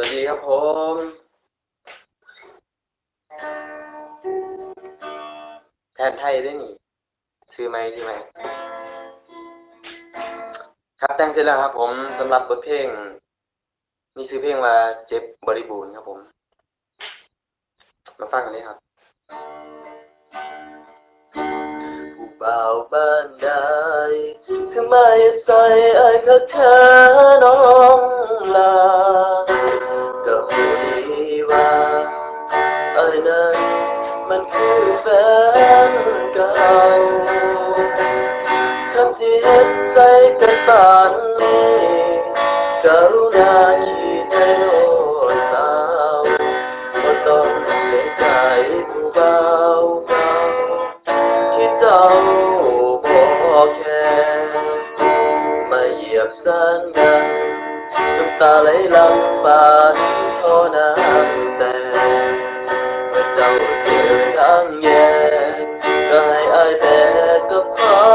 วัสดีครับผม แทนไทยได้นี่ชื่อไหมชื่อไหมครับแต่งเสร็จแล้วครับ ผมสำหรับบทเพลงมีชื่อเพลงว่าเจ็บบริบูรณ์ครับผม มาฟังกันเลยครับผู้บ่าวบ้านใดคือไม่ใส่ไอ้คักแท้น้อง นั้นมันคือแฟนเก่าคำที่เห็นใจกันปานนี้กรุณาขี้ใจโน้สาวบ่ต้องเห็นใจผู้บ่าวเก่าที่เจ้าบ่แค่มาเหยียบสัญญาน้ำตาไหลลังปานทอน้ำแต่ เมื่อเจ้าเจอทางแย่ก็ให้อายแบกกับควา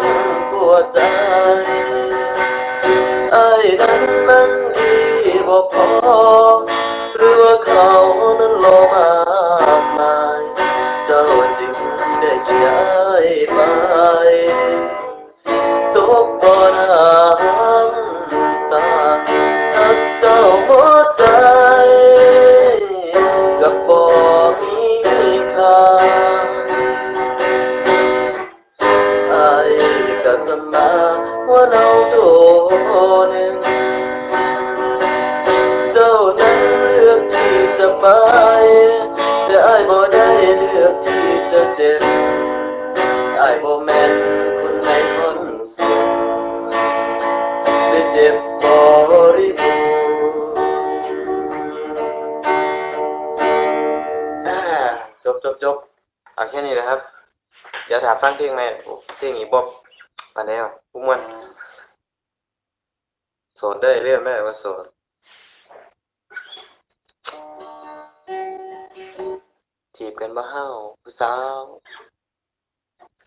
มปวดใจอายนั้นมันดีบ่พอ ก็สมาหัวเนาโดหนึ่งเจ้านั้นเลือกที่จะไปแต่อายบ่ได้เลือกที่จะเจ็บอายบ่แม่นคนในคนสุขได้เจ็บบริบูรณ์อ่าจบจบจบเอาแค่นี้นะครับ เดี๋ยวถามฟังเพลงไหมโอ้เพลงนี้บอบ มานแล้วผู้มวนโสดได้เรื่องแม่ว่าโสดจีบกันบ่เฮาผู้สาว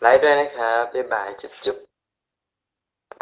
ไลฟ์ด้วยนะครับบ๊ายบายจุ๊บจุ๊บ